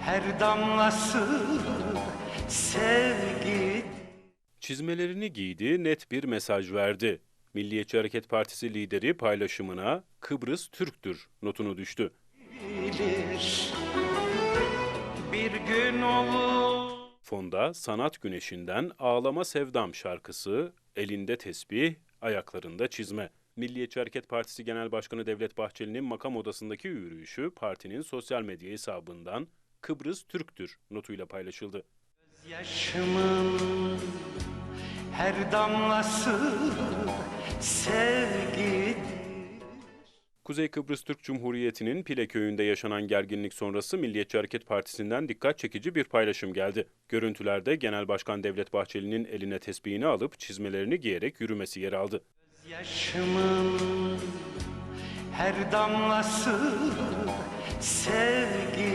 her damlası sevgi Çizmelerini giydi, net bir mesaj verdi. Milliyetçi Hareket Partisi lideri paylaşımına Kıbrıs Türktür notunu düştü. bilir Bir gün olur Fonda Sanat Güneşi'nden Ağlama Sevdam şarkısı, elinde tesbih, ayaklarında çizme. Milliyetçi Hareket Partisi Genel Başkanı Devlet Bahçeli'nin makam odasındaki yürüyüşü partinin sosyal medya hesabından Kıbrıs Türktür notuyla paylaşıldı. Yaşımın her damlası sevgi Kuzey Kıbrıs Türk Cumhuriyeti'nin Pile köyünde yaşanan gerginlik sonrası Milliyetçi Hareket Partisi'nden dikkat çekici bir paylaşım geldi. Görüntülerde Genel Başkan Devlet Bahçeli'nin eline tesbihini alıp çizmelerini giyerek yürümesi yer aldı. Yaşımın her damlası sevgi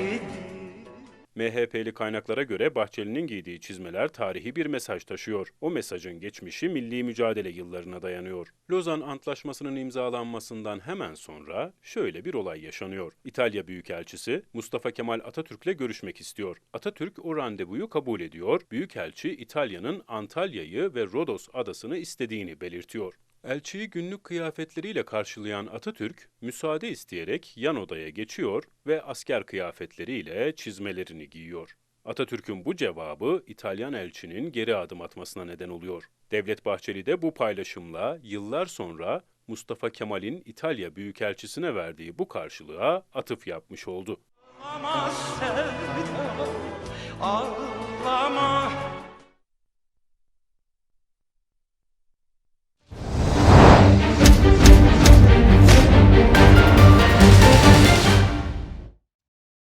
MHP'li kaynaklara göre Bahçeli'nin giydiği çizmeler tarihi bir mesaj taşıyor. O mesajın geçmişi milli mücadele yıllarına dayanıyor. Lozan Antlaşması'nın imzalanmasından hemen sonra şöyle bir olay yaşanıyor. İtalya Büyükelçisi Mustafa Kemal Atatürk'le görüşmek istiyor. Atatürk o randevuyu kabul ediyor. Büyükelçi İtalya'nın Antalya'yı ve Rodos adasını istediğini belirtiyor. Elçiyi günlük kıyafetleriyle karşılayan Atatürk, müsaade isteyerek yan odaya geçiyor ve asker kıyafetleriyle çizmelerini giyiyor. Atatürk'ün bu cevabı İtalyan elçinin geri adım atmasına neden oluyor. Devlet Bahçeli de bu paylaşımla yıllar sonra Mustafa Kemal'in İtalya Büyükelçisine verdiği bu karşılığa atıf yapmış oldu. Ağlama sevdam Ağlama